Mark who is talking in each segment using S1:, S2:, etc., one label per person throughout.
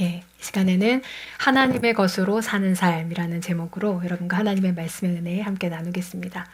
S1: 예, 이 시간에는 하나님의 것으로 사는 삶이라는 제목으로 여러분과 하나님의 말씀의 은혜 함께 나누겠습니다.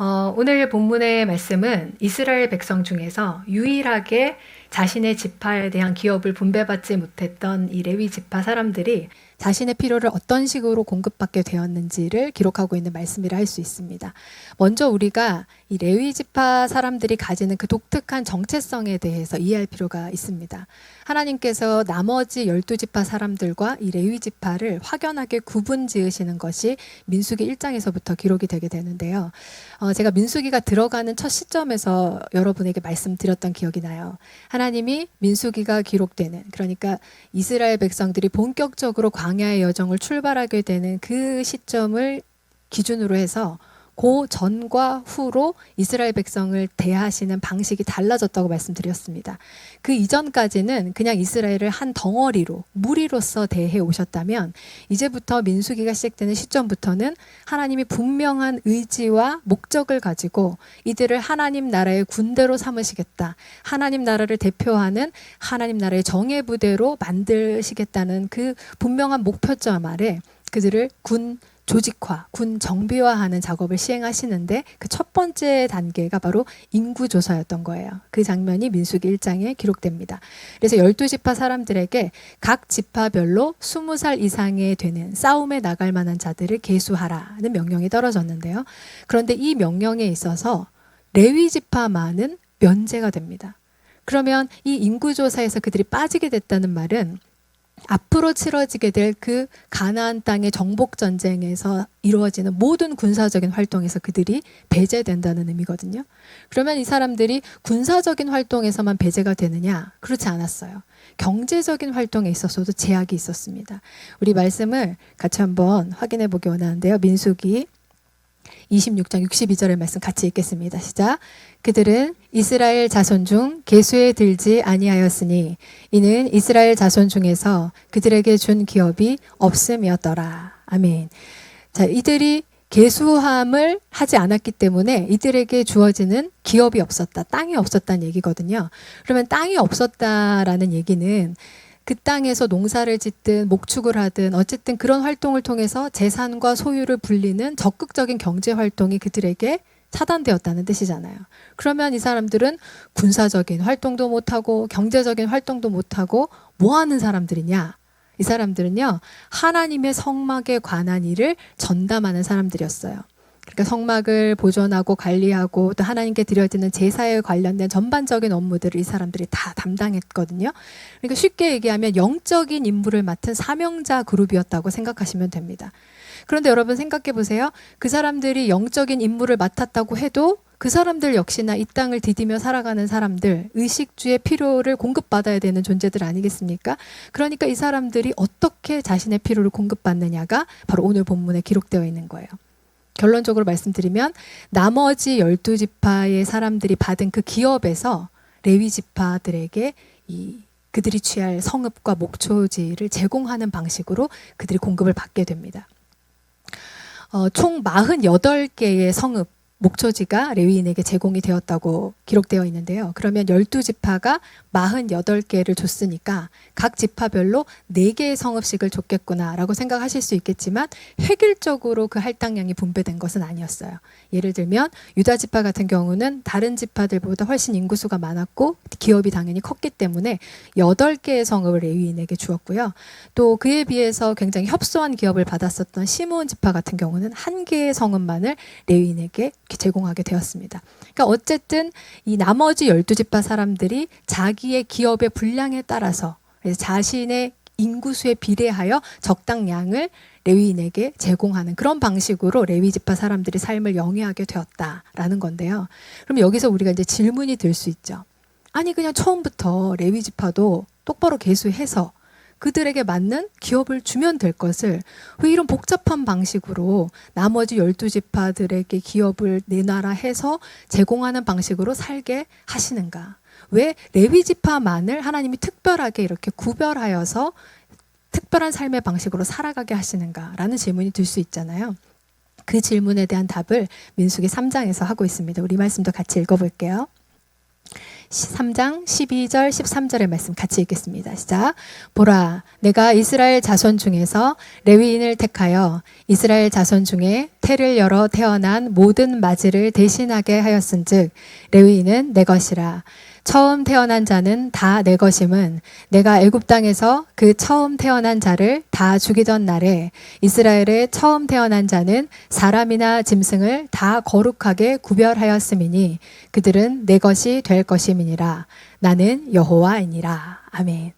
S1: 어, 오늘 본문의 말씀은 이스라엘 백성 중에서 유일하게 자신의 지파에 대한 기업을 분배받지 못했던 이 레위 지파 사람들이 자신의 필요를 어떤 식으로 공급받게 되었는지를 기록하고 있는 말씀이라 할 수 있습니다. 먼저 우리가 이 레위 지파 사람들이 가지는 그 독특한 정체성에 대해서 이해할 필요가 있습니다. 하나님께서 나머지 열두 지파 사람들과 이 레위 지파를 확연하게 구분 지으시는 것이 민수기 1장에서부터 기록이 되게 되는데요. 어, 제가 민수기가 들어가는 첫 시점에서 여러분에게 말씀드렸던 기억이 나요. 하나님이 민수기가 기록되는 그러니까 이스라엘 백성들이 본격적으로 광야의 여정을 출발하게 되는 그 시점을 기준으로 해서 그 전과 후로 이스라엘 백성을 대하시는 방식이 달라졌다고 말씀드렸습니다. 그 이전까지는 그냥 이스라엘을 한 덩어리로 무리로서 대해 오셨다면 이제부터 민수기가 시작되는 시점부터는 하나님이 분명한 의지와 목적을 가지고 이들을 하나님 나라의 군대로 삼으시겠다. 하나님 나라를 대표하는 하나님 나라의 정예 부대로 만드시겠다는 그 분명한 목표점 아래 그들을 군 조직화, 군 정비화하는 작업을 시행하시는데 그 첫 번째 단계가 바로 인구 조사였던 거예요. 그 장면이 민수기 1장에 기록됩니다. 그래서 12지파 사람들에게 각 지파별로 20살 이상에 되는 싸움에 나갈 만한 자들을 계수하라는 명령이 떨어졌는데요. 그런데 이 명령에 있어서 레위 지파만은 면제가 됩니다. 그러면 이 인구조사에서 그들이 빠지게 됐다는 말은 앞으로 치러지게 될 그 가나안 땅의 정복 전쟁에서 이루어지는 모든 군사적인 활동에서 그들이 배제된다는 의미거든요. 그러면 이 사람들이 군사적인 활동에서만 배제가 되느냐? 그렇지 않았어요. 경제적인 활동에 있어서도 제약이 있었습니다. 우리 말씀을 같이 한번 확인해 보기 원하는데요. 민수기 26장 62절의 말씀 같이 읽겠습니다. 시작. 그들은 이스라엘 자손 중 계수에 들지 아니하였으니 이는 이스라엘 자손 중에서 그들에게 준 기업이 없음이었더라. 아멘. 자, 이들이 계수함을 하지 않았기 때문에 이들에게 주어지는 기업이 없었다. 땅이 없었다는 얘기거든요. 그러면 땅이 없었다라는 얘기는 그 땅에서 농사를 짓든 목축을 하든 어쨌든 그런 활동을 통해서 재산과 소유를 불리는 적극적인 경제 활동이 그들에게 차단되었다는 뜻이잖아요. 그러면 이 사람들은 군사적인 활동도 못하고 경제적인 활동도 못하고 뭐 하는 사람들이냐? 이 사람들은요, 하나님의 성막에 관한 일을 전담하는 사람들이었어요. 그러니까 성막을 보존하고 관리하고 또 하나님께 드려지는 제사에 관련된 전반적인 업무들을 이 사람들이 다 담당했거든요. 그러니까 쉽게 얘기하면 영적인 임무를 맡은 사명자 그룹이었다고 생각하시면 됩니다. 그런데 여러분 생각해 보세요. 그 사람들이 영적인 임무를 맡았다고 해도 그 사람들 역시나 이 땅을 디디며 살아가는 사람들, 의식주의 필요를 공급받아야 되는 존재들 아니겠습니까? 그러니까 이 사람들이 어떻게 자신의 필요를 공급받느냐가 바로 오늘 본문에 기록되어 있는 거예요. 결론적으로 말씀드리면 나머지 열두 지파의 사람들이 받은 그 기업에서 레위 지파들에게 이 그들이 취할 성읍과 목초지를 제공하는 방식으로 그들이 공급을 받게 됩니다. 어, 총 48개의 성읍 목초지가 레위인에게 제공이 되었다고 기록되어 있는데요. 그러면 12지파가 48개를 줬으니까 각 지파별로 4개의 성읍씩을 줬겠구나라고 생각하실 수 있겠지만 획일적으로 그 할당량이 분배된 것은 아니었어요. 예를 들면 유다 지파 같은 경우는 다른 지파들보다 훨씬 인구수가 많았고 기업이 당연히 컸기 때문에 8개의 성읍을 레위인에게 주었고요. 또 그에 비해서 굉장히 협소한 기업을 받았었던 시므온 지파 같은 경우는 한 개의 성읍만을 레위인에게 제공하게 되었습니다. 그러니까 어쨌든 이 나머지 열두 지파 사람들이 자기의 기업의 분량에 따라서 자신의 인구수에 비례하여 적당량을 레위인에게 제공하는 그런 방식으로 레위 지파 사람들이 삶을 영위하게 되었다라는 건데요. 그럼 여기서 우리가 이제 질문이 들 수 있죠. 아니 그냥 처음부터 레위 지파도 똑바로 계수해서 그들에게 맞는 기업을 주면 될 것을 왜 이런 복잡한 방식으로 나머지 열두 지파들에게 기업을 내놔라 해서 제공하는 방식으로 살게 하시는가? 왜 레위 지파만을 하나님이 특별하게 이렇게 구별하여서 특별한 삶의 방식으로 살아가게 하시는가라는 질문이 들 수 있잖아요. 그 질문에 대한 답을 민수기 3장에서 하고 있습니다. 우리 말씀도 같이 읽어볼게요. 3장 12절 13절의 말씀 같이 읽겠습니다. 시작. 보라 내가 이스라엘 자손 중에서 레위인을 택하여 이스라엘 자손 중에 태를 열어 태어난 모든 마지를 대신하게 하였은즉 레위인은 내 것이라 처음 태어난 자는 다 내 것임은 내가 애굽 땅에서 그 처음 태어난 자를 다 죽이던 날에 이스라엘의 처음 태어난 자는 사람이나 짐승을 다 거룩하게 구별하였음이니 그들은 내 것이 될 것임이니라 나는 여호와이니라 아멘.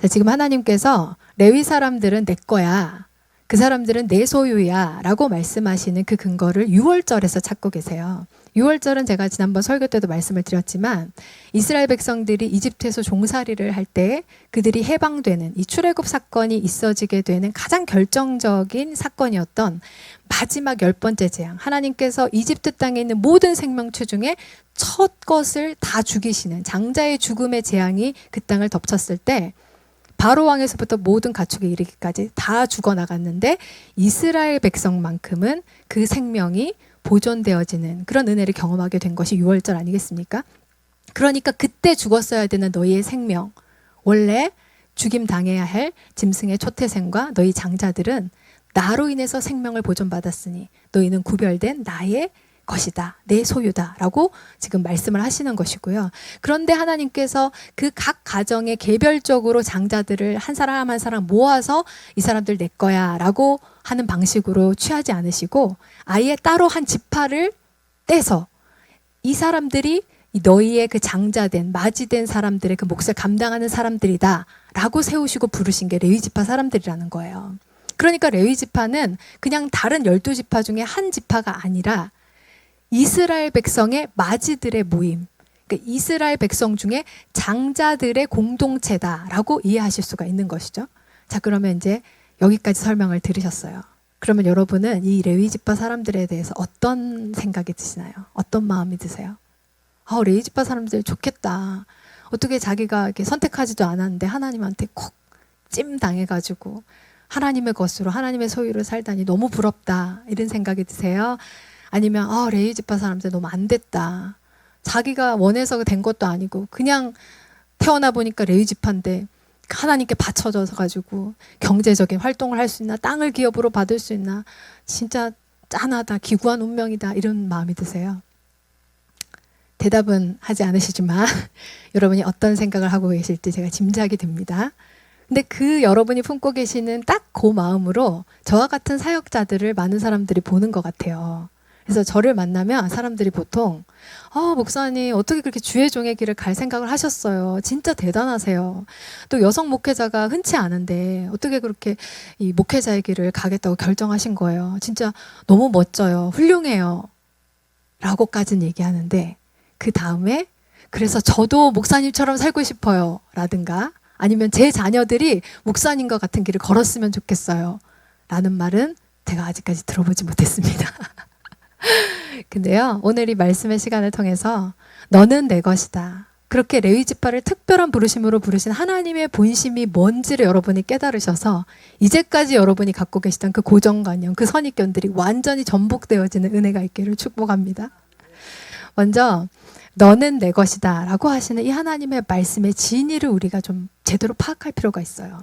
S1: 자, 지금 하나님께서 레위 사람들은 내 거야. 그 사람들은 내 소유야. 라고 말씀하시는 그 근거를 6월절에서 찾고 계세요. 6월절은 제가 지난번 설교 때도 말씀을 드렸지만 이스라엘 백성들이 이집트에서 종살이를 할 때 그들이 해방되는 이 출애굽 사건이 있어지게 되는 가장 결정적인 사건이었던 마지막 열 번째 재앙. 하나님께서 이집트 땅에 있는 모든 생명체 중에 첫 것을 다 죽이시는 장자의 죽음의 재앙이 그 땅을 덮쳤을 때 바로 왕에서부터 모든 가축에 이르기까지 다 죽어 나갔는데 이스라엘 백성만큼은 그 생명이 보존되어지는 그런 은혜를 경험하게 된 것이 6월절 아니겠습니까? 그러니까 그때 죽었어야 되는 너희의 생명, 원래 죽임 당해야 할 짐승의 초태생과 너희 장자들은 나로 인해서 생명을 보존받았으니 너희는 구별된 나의 것이다. 내 소유다 라고 지금 말씀을 하시는 것이고요. 그런데 하나님께서 그 각 가정에 개별적으로 장자들을 한 사람 한 사람 모아서 이 사람들 내 거야 라고 하는 방식으로 취하지 않으시고 아예 따로 한 지파를 떼서 이 사람들이 너희의 그 장자된 마지된 사람들의 그 몫을 감당하는 사람들이다 라고 세우시고 부르신 게 레위 지파 사람들이라는 거예요. 그러니까 레위 지파는 그냥 다른 열두 지파 중에 한 지파가 아니라 이스라엘 백성의 마지들의 모임, 그러니까 이스라엘 백성 중에 장자들의 공동체다라고 이해하실 수가 있는 것이죠. 자, 그러면 이제 여기까지 설명을 들으셨어요. 그러면 여러분은 이 레위 지파 사람들에 대해서 어떤 생각이 드시나요? 어떤 마음이 드세요? 아, 레위 지파 사람들 좋겠다. 어떻게 자기가 이렇게 선택하지도 않았는데 하나님한테 콕 찜 당해가지고 하나님의 것으로 하나님의 소유를 살다니 너무 부럽다 이런 생각이 드세요? 아니면 아 레이 지파 사람들 너무 안 됐다. 자기가 원해서 된 것도 아니고 그냥 태어나 보니까 레이 지파인데 하나님께 바쳐져서 가지고 경제적인 활동을 할 수 있나 땅을 기업으로 받을 수 있나 진짜 짠하다 기구한 운명이다 이런 마음이 드세요. 대답은 하지 않으시지만 여러분이 어떤 생각을 하고 계실지 제가 짐작이 됩니다. 근데 그 여러분이 품고 계시는 딱 그 마음으로 저와 같은 사역자들을 많은 사람들이 보는 것 같아요. 그래서 저를 만나면 사람들이 보통 아, 목사님 어떻게 그렇게 주의 종의 길을 갈 생각을 하셨어요. 진짜 대단하세요. 또 여성 목회자가 흔치 않은데 어떻게 그렇게 이 목회자의 길을 가겠다고 결정하신 거예요. 진짜 너무 멋져요. 훌륭해요. 라고까지는 얘기하는데 그 다음에 그래서 저도 목사님처럼 살고 싶어요. 라든가 아니면 제 자녀들이 목사님과 같은 길을 걸었으면 좋겠어요. 라는 말은 제가 아직까지 들어보지 못했습니다. 근데요, 오늘 이 말씀의 시간을 통해서 너는 내 것이다. 그렇게 레위 지파를 특별한 부르심으로 부르신 하나님의 본심이 뭔지를 여러분이 깨달으셔서 이제까지 여러분이 갖고 계시던 그 고정관념, 그 선입견들이 완전히 전복되어지는 은혜가 있기를 축복합니다. 먼저 너는 내 것이다 라고 하시는 이 하나님의 말씀의 진의를 우리가 좀 제대로 파악할 필요가 있어요.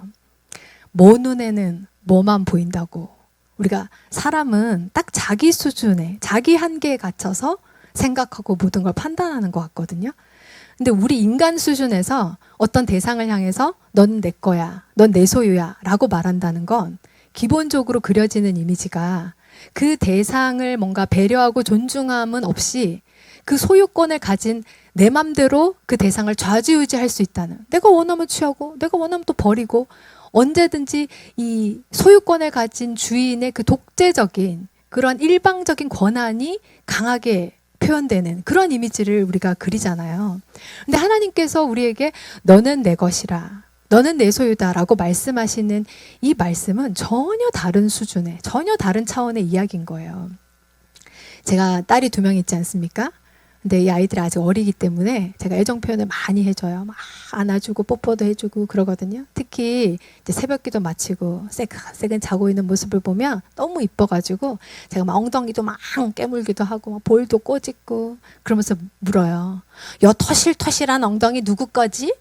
S1: 모 눈에는 뭐만 보인다고 우리가 사람은 딱 자기 수준에, 자기 한계에 갇혀서 생각하고 모든 걸 판단하는 것 같거든요. 근데 우리 인간 수준에서 어떤 대상을 향해서 넌 내 거야, 넌 내 소유야 라고 말한다는 건 기본적으로 그려지는 이미지가 그 대상을 뭔가 배려하고 존중함은 없이 그 소유권을 가진 내 맘대로 그 대상을 좌지우지할 수 있다는 내가 원하면 취하고 내가 원하면 또 버리고 언제든지 이 소유권을 가진 주인의 그 독재적인 그런 일방적인 권한이 강하게 표현되는 그런 이미지를 우리가 그리잖아요. 근데 하나님께서 우리에게 너는 내 것이라. 너는 내 소유다라고 말씀하시는 이 말씀은 전혀 다른 수준의, 전혀 다른 차원의 이야기인 거예요. 제가 딸이 두 명 있지 않습니까? 근데 이 아이들이 아직 어리기 때문에 제가 애정 표현을 많이 해줘요. 막 안아주고 뽀뽀도 해주고 그러거든요. 특히 이제 새벽기도 마치고 새근새근 자고 있는 모습을 보면 너무 이뻐가지고 제가 막 엉덩이도 막 깨물기도 하고 막 볼도 꼬집고 그러면서 물어요. 여 터실터실한 엉덩이 누구 거지?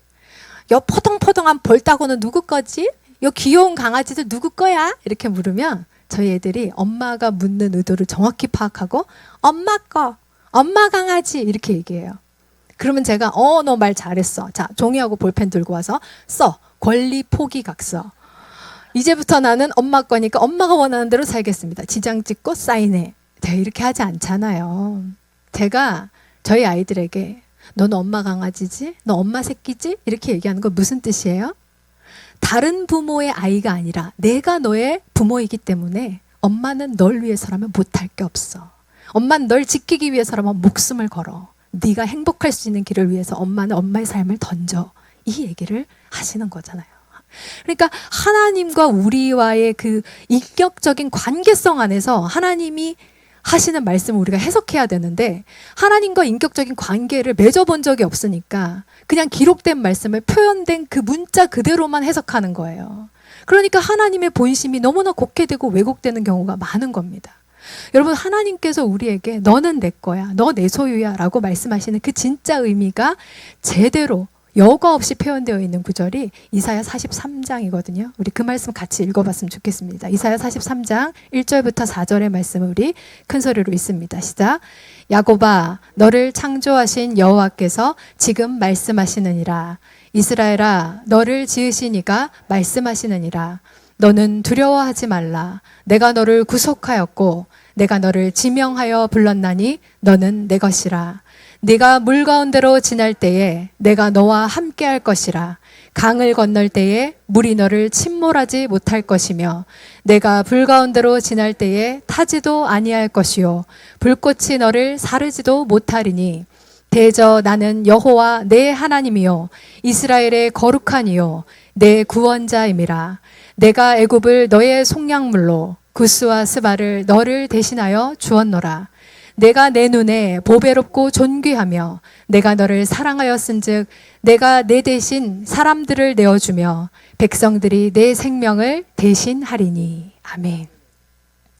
S1: 여 포동포동한 볼 따고는 누구 거지? 요 귀여운 강아지도 누구 거야? 이렇게 물으면 저희 애들이 엄마가 묻는 의도를 정확히 파악하고 엄마 거, 엄마 강아지 이렇게 얘기해요. 그러면 제가 어 너 말 잘했어. 자 종이하고 볼펜 들고 와서 써 권리 포기 각서. 이제부터 나는 엄마 거니까 엄마가 원하는 대로 살겠습니다. 지장 찍고 사인해. 제가 이렇게 하지 않잖아요. 제가 저희 아이들에게 너는 엄마 강아지지? 너 엄마 새끼지? 이렇게 얘기하는 건 무슨 뜻이에요? 다른 부모의 아이가 아니라 내가 너의 부모이기 때문에 엄마는 널 위해서라면 못할 게 없어. 엄마는 널 지키기 위해서라면 목숨을 걸어. 네가 행복할 수 있는 길을 위해서 엄마는 엄마의 삶을 던져. 이 얘기를 하시는 거잖아요. 그러니까 하나님과 우리와의 그 인격적인 관계성 안에서 하나님이 하시는 말씀을 우리가 해석해야 되는데 하나님과 인격적인 관계를 맺어본 적이 없으니까 그냥 기록된 말씀을 표현된 그 문자 그대로만 해석하는 거예요. 그러니까 하나님의 본심이 너무나 곡해되고 왜곡되는 경우가 많은 겁니다. 여러분 하나님께서 우리에게 너는 내 거야, 너 내 소유야라고 말씀하시는 그 진짜 의미가 제대로 여과 없이 표현되어 있는 구절이 이사야 43장이거든요. 우리 그 말씀 같이 읽어봤으면 좋겠습니다. 이사야 43장 1절부터 4절의 말씀을 우리 큰 소리로 읽습니다. 시작. 야곱아, 너를 창조하신 여호와께서 지금 말씀하시느니라. 이스라엘아, 너를 지으시니가 말씀하시느니라. 너는 두려워하지 말라. 내가 너를 구속하였고, 내가 너를 지명하여 불렀나니 너는 내 것이라. 네가 물 가운데로 지날 때에 내가 너와 함께 할 것이라. 강을 건널 때에 물이 너를 침몰하지 못할 것이며 내가 불 가운데로 지날 때에 타지도 아니할 것이요. 불꽃이 너를 사르지도 못하리니. 대저 나는 여호와 내 하나님이요. 이스라엘의 거룩한 이요. 내 구원자임이라. 내가 애굽을 너의 속량물로 구스와 스바를 너를 대신하여 주었노라 내가 내 눈에 보배롭고 존귀하며 내가 너를 사랑하였은즉 내가 내 대신 사람들을 내어주며 백성들이 내 생명을 대신하리니 아멘.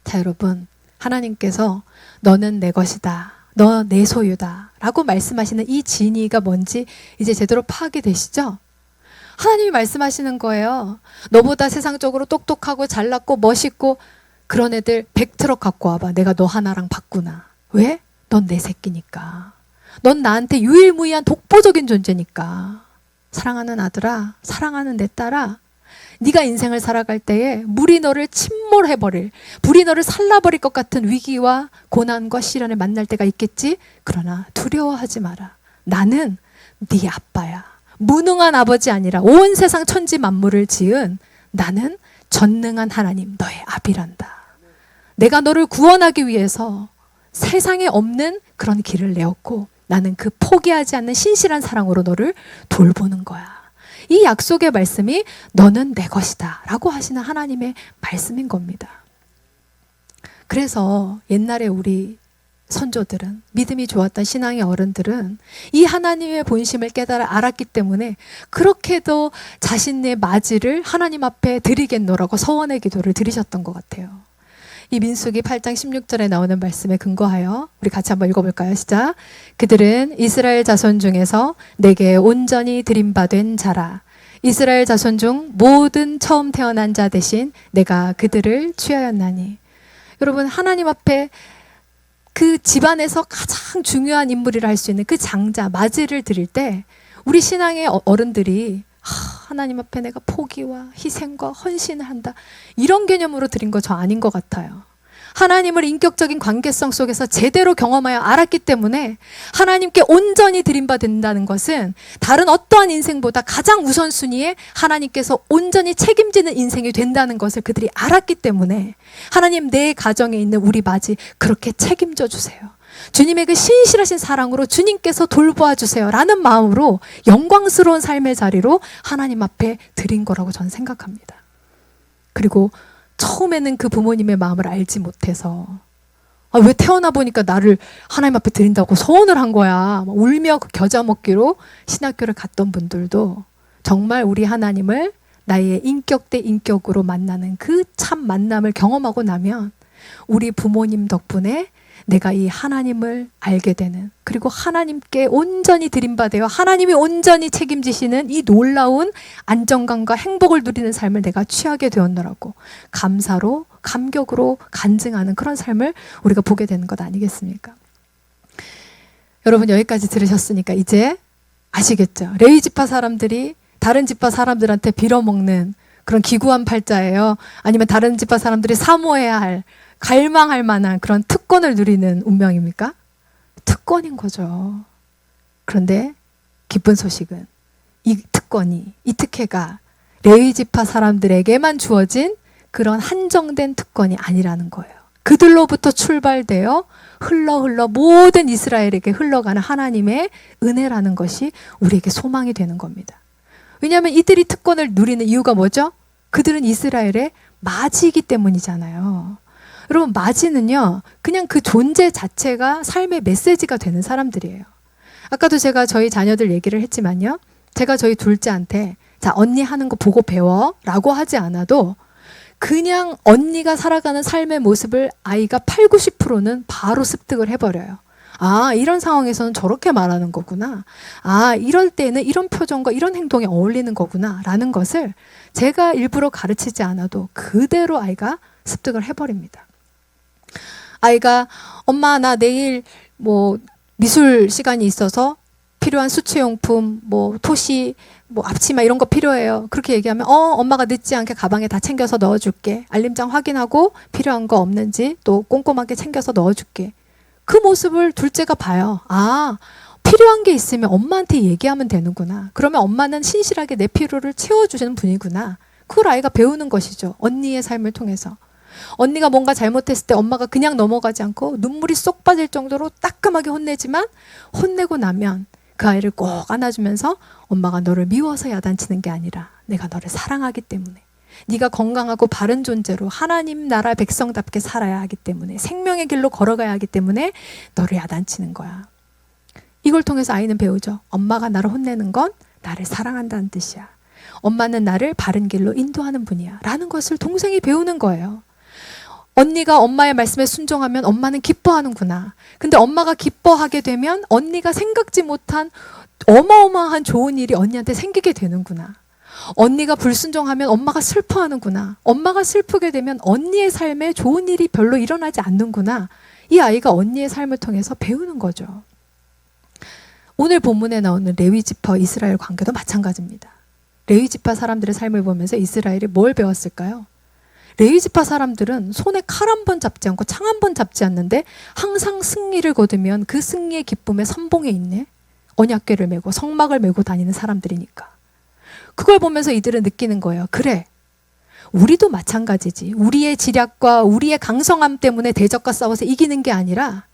S1: 자 여러분 하나님께서 너는 내 것이다. 너 내 소유다. 라고 말씀하시는 이 진의가 뭔지 이제 제대로 파악이 되시죠? 하나님이 말씀하시는 거예요. 너보다 세상적으로 똑똑하고 잘났고 멋있고 그런 애들 100트럭 갖고 와봐. 내가 너 하나랑 바꾸나. 왜? 넌 내 새끼니까. 넌 나한테 유일무이한 독보적인 존재니까. 사랑하는 아들아, 사랑하는 내 딸아, 네가 인생을 살아갈 때에 물이 너를 침몰해 버릴, 불이 너를 살라 버릴 것 같은 위기와 고난과 시련을 만날 때가 있겠지. 그러나 두려워하지 마라. 나는 네 아빠야. 무능한 아버지 아니라 온 세상 천지 만물을 지은 나는 전능한 하나님, 너의 아비란다. 내가 너를 구원하기 위해서 세상에 없는 그런 길을 내었고 나는 그 포기하지 않는 신실한 사랑으로 너를 돌보는 거야. 이 약속의 말씀이 너는 내 것이다 라고 하시는 하나님의 말씀인 겁니다. 그래서 옛날에 우리 선조들은 믿음이 좋았던 신앙의 어른들은 이 하나님의 본심을 깨달아 알았기 때문에 그렇게도 자신의 맞이를 하나님 앞에 드리겠노라고 서원의 기도를 드리셨던 것 같아요. 이 민수기 8장 16절에 나오는 말씀에 근거하여 우리 같이 한번 읽어볼까요? 시작. 그들은 이스라엘 자손 중에서 내게 온전히 드림받은 자라. 이스라엘 자손 중 모든 처음 태어난 자 대신 내가 그들을 취하였나니. 여러분 하나님 앞에 그 집안에서 가장 중요한 인물이라 할 수 있는 그 장자 맞이를 드릴 때 우리 신앙의 어- 어른들이 하, 하나님 앞에 내가 포기와 희생과 헌신을 한다. 이런 개념으로 드린 거 저 아닌 것 같아요. 하나님을 인격적인 관계성 속에서 제대로 경험하여 알았기 때문에 하나님께 온전히 드림받는다는 것은 다른 어떠한 인생보다 가장 우선순위에 하나님께서 온전히 책임지는 인생이 된다는 것을 그들이 알았기 때문에 하나님 내 가정에 있는 우리 맞이 그렇게 책임져 주세요. 주님의 그 신실하신 사랑으로 주님께서 돌보아 주세요. 라는 마음으로 영광스러운 삶의 자리로 하나님 앞에 드린 거라고 저는 생각합니다. 그리고 처음에는 그 부모님의 마음을 알지 못해서 아, 왜 태어나 보니까 나를 하나님 앞에 드린다고 소원을 한 거야. 막 울며 그 겨자 먹기로 신학교를 갔던 분들도 정말 우리 하나님을 나의 인격 대 인격으로 만나는 그 참 만남을 경험하고 나면 우리 부모님 덕분에 내가 이 하나님을 알게 되는 그리고 하나님께 온전히 드림받아요. 하나님이 온전히 책임지시는 이 놀라운 안정감과 행복을 누리는 삶을 내가 취하게 되었노라고 감사로 감격으로 간증하는 그런 삶을 우리가 보게 되는 것 아니겠습니까? 여러분 여기까지 들으셨으니까 이제 아시겠죠? 레위 지파 사람들이 다른 지파 사람들한테 빌어먹는 그런 기구한 팔자예요. 아니면 다른 지파 사람들이 사모해야 할 갈망할 만한 그런 특권을 누리는 운명입니까? 특권인 거죠. 그런데 기쁜 소식은 이 특권이 이 특혜가 레위 지파 사람들에게만 주어진 그런 한정된 특권이 아니라는 거예요. 그들로부터 출발되어 흘러 흘러 모든 이스라엘에게 흘러가는 하나님의 은혜라는 것이 우리에게 소망이 되는 겁니다. 왜냐하면 이들이 특권을 누리는 이유가 뭐죠? 그들은 이스라엘의 마지이기 때문이잖아요. 여러분, 마지는요, 그냥 그 존재 자체가 삶의 메시지가 되는 사람들이에요. 아까도 제가 저희 자녀들 얘기를 했지만요. 제가 저희 둘째한테, 자, 언니 하는 거 보고 배워. 라고 하지 않아도 그냥 언니가 살아가는 삶의 모습을 아이가 8, 90%는 바로 습득을 해버려요. 아, 이런 상황에서는 저렇게 말하는 거구나. 아, 이럴 때는 이런 표정과 이런 행동이 어울리는 거구나. 라는 것을 제가 일부러 가르치지 않아도 그대로 아이가 습득을 해버립니다. 아이가 엄마 나 내일 뭐 미술 시간이 있어서 필요한 수채용품 뭐 토시 뭐 앞치마 이런 거 필요해요. 그렇게 얘기하면 어 엄마가 늦지 않게 가방에 다 챙겨서 넣어줄게. 알림장 확인하고 필요한 거 없는지 또 꼼꼼하게 챙겨서 넣어줄게. 그 모습을 둘째가 봐요. 아 필요한 게 있으면 엄마한테 얘기하면 되는구나. 그러면 엄마는 신실하게 내 필요를 채워주시는 분이구나. 그걸 아이가 배우는 것이죠. 언니의 삶을 통해서. 언니가 뭔가 잘못했을 때 엄마가 그냥 넘어가지 않고 눈물이 쏙 빠질 정도로 따끔하게 혼내지만 혼내고 나면 그 아이를 꼭 안아주면서 엄마가 너를 미워서 야단치는 게 아니라 내가 너를 사랑하기 때문에 네가 건강하고 바른 존재로 하나님 나라 백성답게 살아야 하기 때문에 생명의 길로 걸어가야 하기 때문에 너를 야단치는 거야. 이걸 통해서 아이는 배우죠. 엄마가 나를 혼내는 건 나를 사랑한다는 뜻이야. 엄마는 나를 바른 길로 인도하는 분이야. 라는 것을 동생이 배우는 거예요. 언니가 엄마의 말씀에 순종하면 엄마는 기뻐하는구나. 근데 엄마가 기뻐하게 되면 언니가 생각지 못한 어마어마한 좋은 일이 언니한테 생기게 되는구나. 언니가 불순종하면 엄마가 슬퍼하는구나. 엄마가 슬프게 되면 언니의 삶에 좋은 일이 별로 일어나지 않는구나. 이 아이가 언니의 삶을 통해서 배우는 거죠. 오늘 본문에 나오는 레위 지파 이스라엘 관계도 마찬가지입니다. 레위 지파 사람들의 삶을 보면서 이스라엘이 뭘 배웠을까요? 레위 지파 사람들은 손에 칼 한 번 잡지 않고 창 한 번 잡지 않는데 항상 승리를 거두면 그 승리의 기쁨에 선봉에 있네. 언약궤를 메고 성막을 메고 다니는 사람들이니까. 그걸 보면서 이들은 느끼는 거예요. 그래. 우리도 마찬가지지. 우리의 지략과 우리의 강성함 때문에 대적과 싸워서 이기는 게 아니라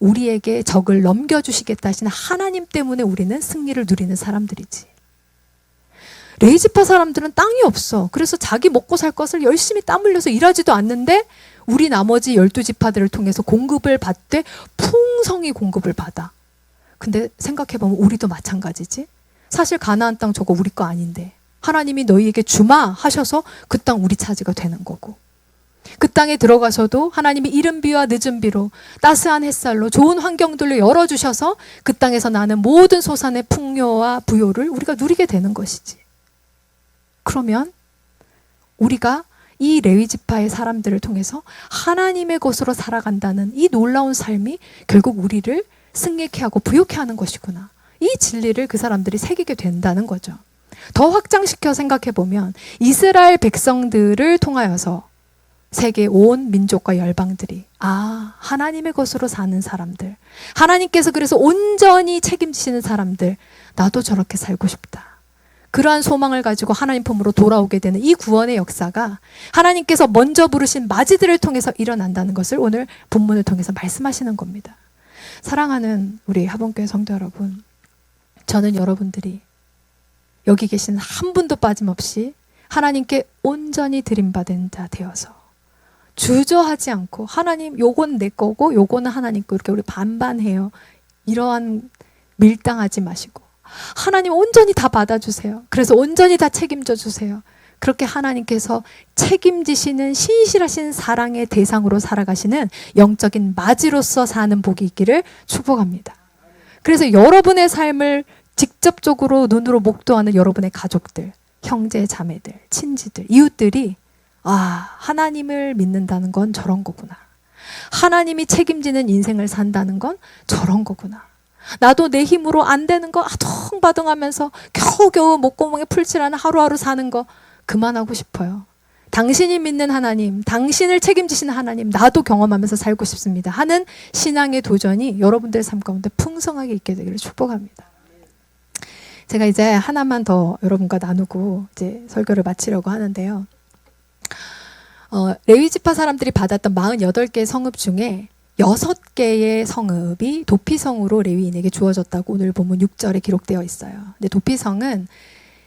S1: 우리에게 적을 넘겨주시겠다 하시는 하나님 때문에 우리는 승리를 누리는 사람들이지. 레이지파 사람들은 땅이 없어. 그래서 자기 먹고 살 것을 열심히 땀 흘려서 일하지도 않는데 우리 나머지 열두 지파들을 통해서 공급을 받되 풍성히 공급을 받아. 근데 생각해보면 우리도 마찬가지지. 사실 가나안 땅 저거 우리 거 아닌데 하나님이 너희에게 주마 하셔서 그 땅 우리 차지가 되는 거고. 그 땅에 들어가서도 하나님이 이른 비와 늦은 비로 따스한 햇살로 좋은 환경들로 열어주셔서 그 땅에서 나는 모든 소산의 풍요와 부요를 우리가 누리게 되는 것이지. 그러면 우리가 이 레위 지파의 사람들을 통해서 하나님의 것으로 살아간다는 이 놀라운 삶이 결국 우리를 승리케 하고 부욕케 하는 것이구나. 이 진리를 그 사람들이 새기게 된다는 거죠. 더 확장시켜 생각해 보면 이스라엘 백성들을 통하여서 세계 온 민족과 열방들이 아 하나님의 것으로 사는 사람들 하나님께서 그래서 온전히 책임지시는 사람들 나도 저렇게 살고 싶다. 그러한 소망을 가지고 하나님 품으로 돌아오게 되는 이 구원의 역사가 하나님께서 먼저 부르신 마지들을 통해서 일어난다는 것을 오늘 본문을 통해서 말씀하시는 겁니다. 사랑하는 우리 하본교회 성도 여러분, 저는 여러분들이 여기 계신 한 분도 빠짐없이 하나님께 온전히 드림받은 자 되어서
S2: 주저하지 않고 하나님 요건 내 거고 요거는 하나님 거 이렇게 우리 반반해요. 이러한 밀당하지 마시고 하나님 온전히 다 받아주세요. 그래서 온전히 다 책임져 주세요. 그렇게 하나님께서 책임지시는 신실하신 사랑의 대상으로 살아가시는 영적인 마지로서 사는 복이 있기를 축복합니다. 그래서 여러분의 삶을 직접적으로 눈으로 목도하는 여러분의 가족들, 형제, 자매들, 친지들, 이웃들이 아, 하나님을 믿는다는 건 저런 거구나. 하나님이 책임지는 인생을 산다는 건 저런 거구나. 나도 내 힘으로 안 되는 거 아둥바둥 하면서 겨우겨우 목구멍에 풀칠하는 하루하루 사는 거 그만하고 싶어요. 당신이 믿는 하나님, 당신을 책임지시는 하나님, 나도 경험하면서 살고 싶습니다. 하는 신앙의 도전이 여러분들의 삶 가운데 풍성하게 있게 되기를 축복합니다. 제가 이제 하나만 더 여러분과 나누고 이제 설교를 마치려고 하는데요. 어, 레위 지파 사람들이 받았던 48개의 성읍 중에 6개의 성읍이 도피성으로 레위인에게 주어졌다고 오늘 보면 6절에 기록되어 있어요. 근데 도피성은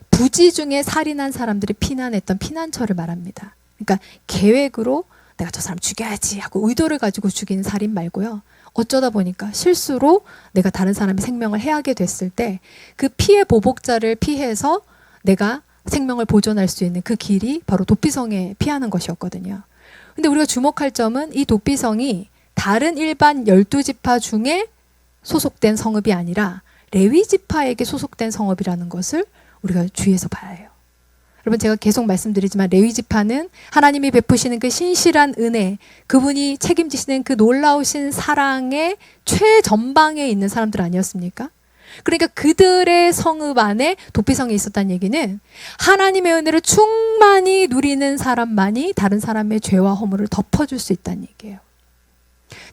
S2: 부지 중에 살인한 사람들이 피난했던 피난처를 말합니다. 그러니까 계획으로 내가 저 사람 죽여야지 하고 의도를 가지고 죽인 살인 말고요. 어쩌다 보니까 실수로 내가 다른 사람의 생명을 해하게 됐을 때 그 피해 보복자를 피해서 내가 생명을 보존할 수 있는 그 길이 바로 도피성에 피하는 것이었거든요. 근데 우리가 주목할 점은 이 도피성이 다른 일반 12지파 중에 소속된 성읍이 아니라 레위 지파에게 소속된 성읍이라는 것을 우리가 주의해서 봐야 해요. 여러분 제가 계속 말씀드리지만 레위 지파는 하나님이 베푸시는 그 신실한 은혜, 그분이 책임지시는 그 놀라우신 사랑의 최전방에 있는 사람들 아니었습니까? 그러니까 그들의 성읍 안에 도피성이 있었다는 얘기는 하나님의 은혜를 충만히 누리는 사람만이 다른 사람의 죄와 허물을 덮어줄 수 있다는 얘기예요.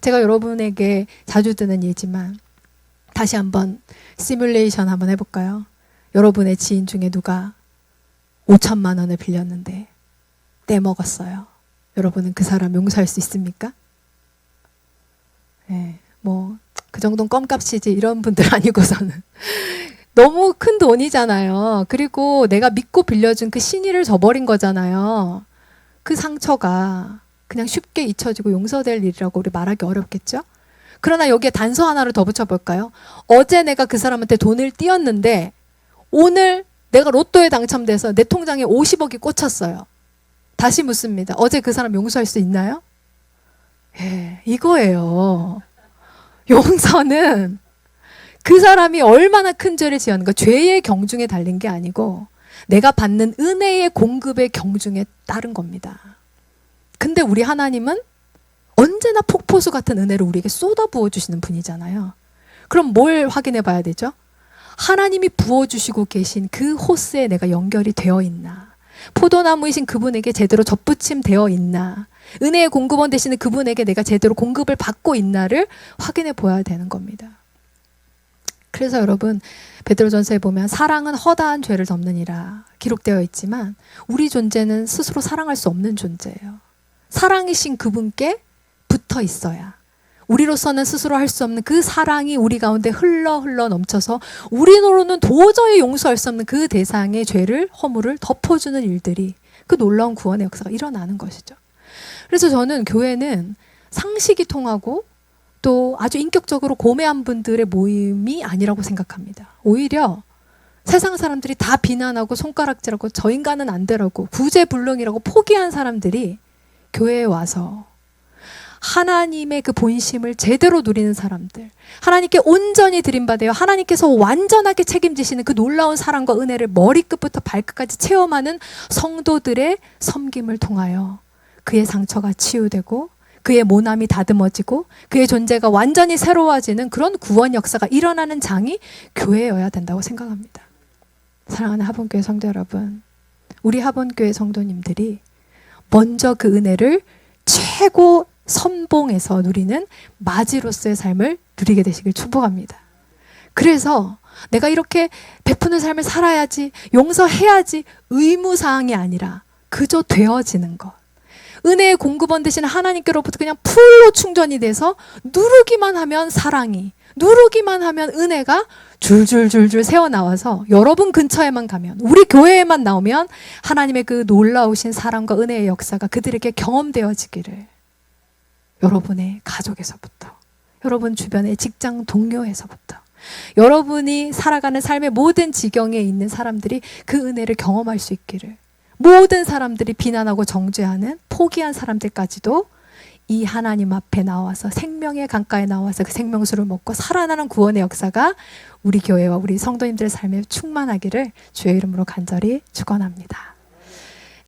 S2: 제가 여러분에게 자주 드는 예지만 다시 한번 시뮬레이션 한번 해볼까요? 여러분의 지인 중에 누가 5천만 원을 빌렸는데 떼먹었어요. 여러분은 그 사람 용서할 수 있습니까? 네, 뭐, 그 정도는 껌값이지, 이런 분들 아니고서는. 너무 큰 돈이잖아요. 그리고 내가 믿고 빌려준 그 신의를 저버린 거잖아요. 그 상처가 그냥 쉽게 잊혀지고 용서될 일이라고 우리 말하기 어렵겠죠? 그러나 여기에 단서 하나를 더 붙여볼까요? 어제 내가 그 사람한테 돈을 띄었는데 오늘 내가 로또에 당첨돼서 내 통장에 50억이 꽂혔어요. 다시 묻습니다. 어제 그 사람 용서할 수 있나요? 예, 이거예요. 용서는 그 사람이 얼마나 큰 죄를 지었는가, 죄의 경중에 달린 게 아니고 내가 받는 은혜의 공급의 경중에 따른 겁니다. 근데 우리 하나님은 언제나 폭포수 같은 은혜를 우리에게 쏟아 부어 주시는 분이잖아요. 그럼 뭘 확인해 봐야 되죠? 하나님이 부어 주시고 계신 그 호스에 내가 연결이 되어 있나? 포도나무이신 그분에게 제대로 접붙임 되어 있나? 은혜의 공급원 되시는 그분에게 내가 제대로 공급을 받고 있나를 확인해 보아야 되는 겁니다. 그래서 여러분 베드로전서에 보면 사랑은 허다한 죄를 덮느니라 기록되어 있지만 우리 존재는 스스로 사랑할 수 없는 존재예요. 사랑이신 그분께 붙어 있어야 우리로서는 스스로 할 수 없는 그 사랑이 우리 가운데 흘러 흘러 넘쳐서 우리로는 도저히 용서할 수 없는 그 대상의 죄를 허물을 덮어주는 일들이 그 놀라운 구원의 역사가 일어나는 것이죠. 그래서 저는 교회는 상식이 통하고 또 아주 인격적으로 고매한 분들의 모임이 아니라고 생각합니다. 오히려 세상 사람들이 다 비난하고 손가락질하고 저 인간은 안 되라고 구제불능이라고 포기한 사람들이 교회에 와서 하나님의 그 본심을 제대로 누리는 사람들, 하나님께 온전히 드림받아요. 하나님께서 완전하게 책임지시는 그 놀라운 사랑과 은혜를 머리끝부터 발끝까지 체험하는 성도들의 섬김을 통하여 그의 상처가 치유되고 그의 모남이 다듬어지고 그의 존재가 완전히 새로워지는 그런 구원 역사가 일어나는 장이 교회여야 된다고 생각합니다. 사랑하는 하본교회 성도 여러분, 우리 하본교회 성도님들이 먼저 그 은혜를 최고 선봉에서 누리는 마지로서의 삶을 누리게 되시길 축복합니다. 그래서 내가 이렇게 베푸는 삶을 살아야지, 용서해야지 의무사항이 아니라 그저 되어지는 것. 은혜의 공급원 되시는 하나님께로부터 그냥 풀로 충전이 돼서 누르기만 하면 사랑이, 누르기만 하면 은혜가 줄줄줄줄 새어 나와서 여러분 근처에만 가면 우리 교회에만 나오면 하나님의 그 놀라우신 사랑과 은혜의 역사가 그들에게 경험되어지기를 여러분의 가족에서부터 여러분 주변의 직장 동료에서부터 여러분이 살아가는 삶의 모든 지경에 있는 사람들이 그 은혜를 경험할 수 있기를 모든 사람들이 비난하고 정죄하는 포기한 사람들까지도 이 하나님 앞에 나와서 생명의 강가에 나와서 그 생명수를 먹고 살아나는 구원의 역사가 우리 교회와 우리 성도님들의 삶에 충만하기를 주의 이름으로 간절히 축원합니다.